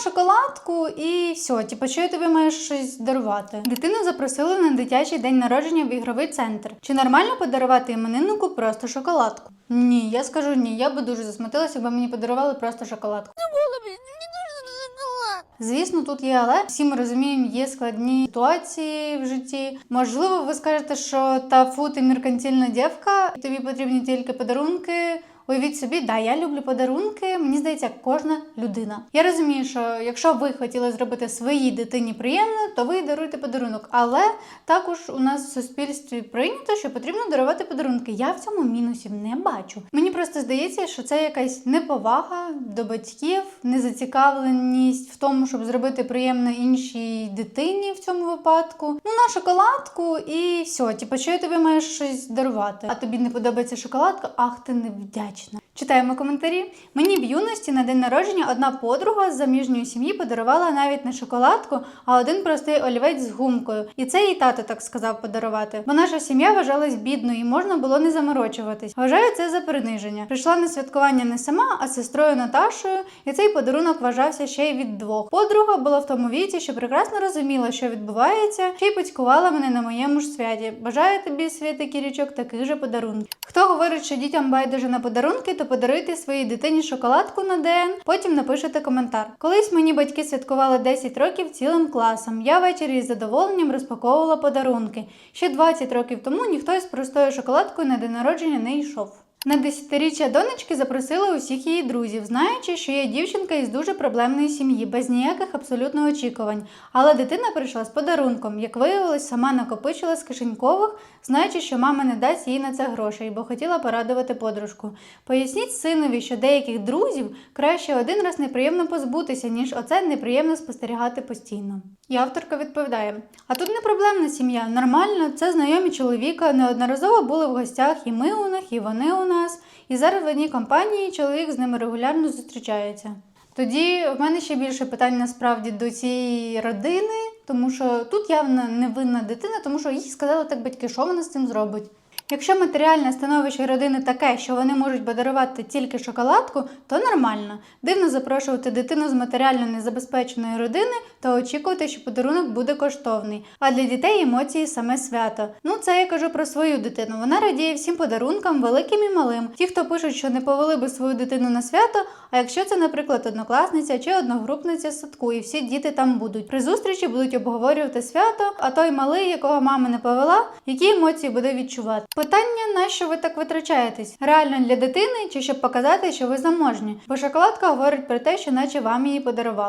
шоколадку і все. Типу, що я тобі маю щось дарувати? Дитину запросили на дитячий день народження в ігровий центр. Чи нормально подарувати імениннику просто шоколадку? Ні, я скажу ні. Я би дуже засмутилася, якби мені подарували просто шоколадку. Звісно, тут є але всі ми розуміємо, є складні ситуації в житті. Можливо, ви скажете, що та фу, ти меркантильна дівка, тобі потрібні тільки подарунки. Уявіть собі, да, я люблю подарунки. Мені здається, кожна людина. Я розумію, що якщо ви хотіли зробити своїй дитині приємно, то ви даруєте подарунок. Але також у нас в суспільстві прийнято, що потрібно дарувати подарунки. Я в цьому мінусів не бачу. Мені просто здається, що це якась неповага до батьків, незацікавленість в тому, щоб зробити приємно іншій дитині в цьому випадку. Ну на шоколадку і все. Типу, що я тобі маю щось дарувати? А тобі не подобається шоколадка? Ах, ти невдячна. Читаємо коментарі. Мені в юності на день народження одна подруга з заміжньої сім'ї подарувала навіть не шоколадку, а один простий олівець з гумкою. І це їй тато так сказав подарувати. Бо наша сім'я вважалась бідною і можна було не заморочуватись. Вважаю це за приниження. Прийшла на святкування не сама, а з сестрою Наташою, і цей подарунок вважався ще й від двох. Подруга була в тому віці, що прекрасно розуміла, що відбувається, ще й батькувала мене на моєму ж святі. Бажаю тобі, святи кірічок, таких же подарунків. Хто говорить, що дітям байдуже на подарунки, то подаруйте своїй дитині шоколадку на день, потім напишете коментар. Колись мені батьки святкували 10 років цілим класом. Я ввечері із задоволенням розпаковувала подарунки. Ще 20 років тому ніхто із простою шоколадкою на день народження не йшов. На десятиріччя донечки запросили усіх її друзів, знаючи, що є дівчинка із дуже проблемної сім'ї, без ніяких абсолютно очікувань. Але дитина прийшла з подарунком, як виявилось, сама накопичила з кишенькових, знаючи, що мама не дасть їй на це грошей, бо хотіла порадувати подружку. Поясніть синові, що деяких друзів краще один раз неприємно позбутися, ніж оце неприємно спостерігати постійно. І авторка відповідає: а тут не проблемна сім'я, нормально, це знайомі чоловіка, неодноразово були в гостях, і ми у них, і вони у нас. І зараз в одній компанії чоловік з ними регулярно зустрічається. Тоді в мене ще більше питань насправді до цієї родини, тому що тут явно невинна дитина, тому що їй сказали так батьки, що вона з цим зробить. Якщо матеріальне становище родини таке, що вони можуть подарувати тільки шоколадку, то нормально. Дивно запрошувати дитину з матеріально незабезпеченої родини та очікувати, що подарунок буде коштовний. А для дітей емоції саме свято. Ну це я кажу про свою дитину. Вона радіє всім подарункам, великим і малим. Ті, хто пишуть, що не повели би свою дитину на свято. А якщо це, наприклад, однокласниця чи одногрупниця садку, і всі діти там будуть. При зустрічі будуть обговорювати свято, а той малий, якого мама не повела, які емоції буде відчувати. Питання, на що ви так витрачаєтесь? Реально для дитини чи щоб показати, що ви заможні? Бо шоколадка говорить про те, що наче вам її подарували.